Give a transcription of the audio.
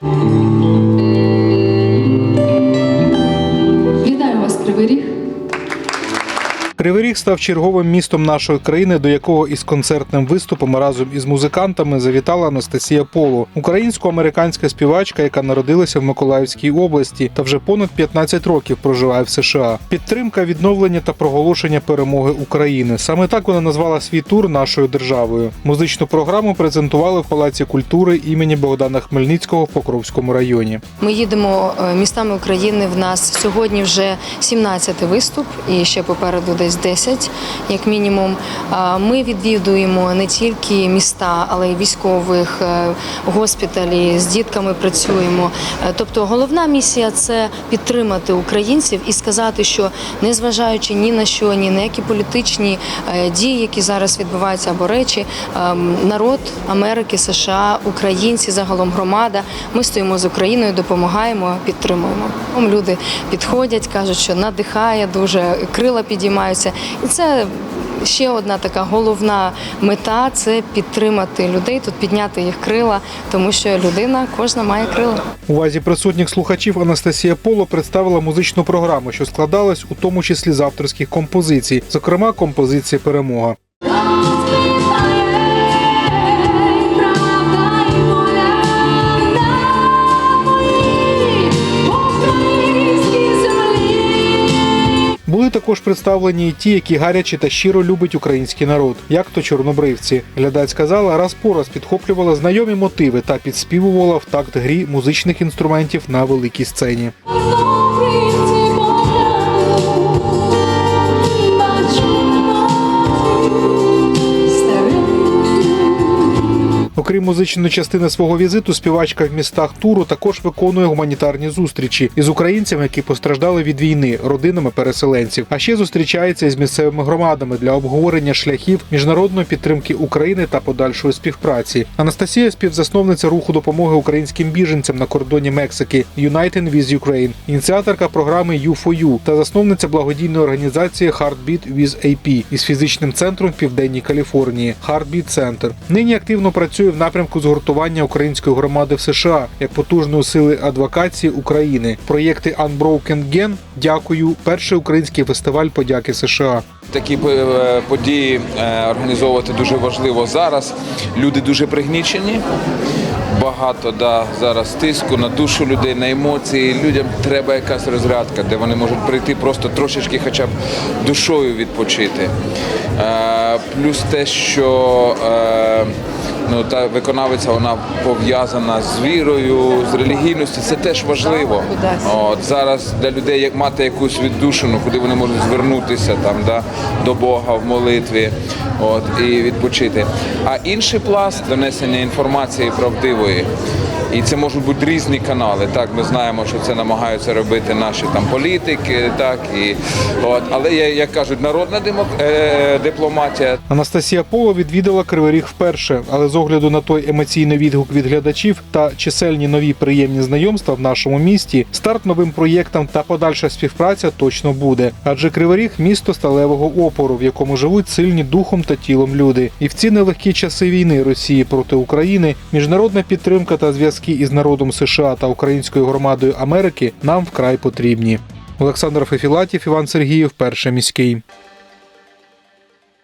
Thank you. Кривий Ріг став черговим містом нашої країни, до якого із концертним виступом разом із музикантами завітала Анастасія Поло, українсько-американська співачка, яка народилася в Миколаївській області та вже понад 15 років проживає в США. Підтримка, відновлення та проголошення перемоги України. Саме так вона назвала свій тур нашою державою. Музичну програму презентували в Палаці культури імені Богдана Хмельницького в Покровському районі. Ми їдемо е, містами України. В нас сьогодні вже 17-й виступ, і ще попереду десь 10, як мінімум. Ми відвідуємо не тільки міста, але й військових е, госпіталі. З дітками працюємо. Е, Тобто, головна місія це підтримати українців і сказати, що незважаючи ні на що, ні на які політичні е, дії, які зараз відбуваються або речі, ем, народ Америки, США, українці, загалом громада. Ми стоїмо з Україною, допомагаємо, підтримуємо. Люди підходять, кажуть, що надихає дуже, крила підіймаються. І це ще одна така головна мета це підтримати людей, тут підняти їх крила, тому що людина кожна має крила. Увазі присутніх слухачів Анастасія Поло представила музичну програму, що складалась у тому числі з авторських композицій, зокрема композиція Перемога. Були також представлені і ті, які гаряче та щиро любить український народ, як то чорнобривці. Глядацька зала раз по раз підхоплювала знайомі мотиви та підспівувала в такт грі музичних інструментів на великій сцені. Окрім музичної частини свого візиту, співачка в містах туру також виконує гуманітарні зустрічі із українцями, які постраждали від війни, родинами переселенців. А ще зустрічається із місцевими громадами для обговорення шляхів міжнародної підтримки України та подальшої співпраці. Анастасія співзасновниця руху допомоги українським біженцям на кордоні Мексики United with Ukraine, ініціаторка програми U4U та засновниця благодійної організації Heartbeat with AP із фізичним центром в південній Каліфорнії Heartbeat Center. Нині активно працює в напрямку згуртування української громади в США як потужної сили адвокації України. Проєкти Unbroken Gen Дякую. Перший український фестиваль подяки США. Такі е, події е, організовувати дуже важливо зараз. Люди дуже пригнічені. Багато да, зараз тиску на душу людей, на емоції. Людям треба якась розрядка, де вони можуть прийти просто трошечки хоча б душою відпочити. Е, плюс те, що ну, та виконавиця вона пов'язана з вірою, з релігійністю, це теж важливо. От зараз для людей як мати якусь віддушину, куди вони можуть звернутися там да, до Бога в молитві, от і відпочити. А інший пласт донесення інформації правдивої. І це можуть бути різні канали. Так, ми знаємо, що це намагаються робити наші там політики, так і от, але як кажуть, народна демок... е, дипломатія. Анастасія Поло відвідала Кривий Ріг вперше, але з огляду на той емоційний відгук від глядачів та чисельні нові приємні знайомства в нашому місті, старт новим проєктам та подальша співпраця точно буде. Адже Кривий Ріг – місто сталевого опору, в якому живуть сильні духом та тілом люди. І в ці нелегкі часи війни Росії проти України міжнародна підтримка та зв'язки із народом США та українською громадою Америки нам вкрай потрібні. Олександр Фефілатів, Іван Сергіїв, перший міський.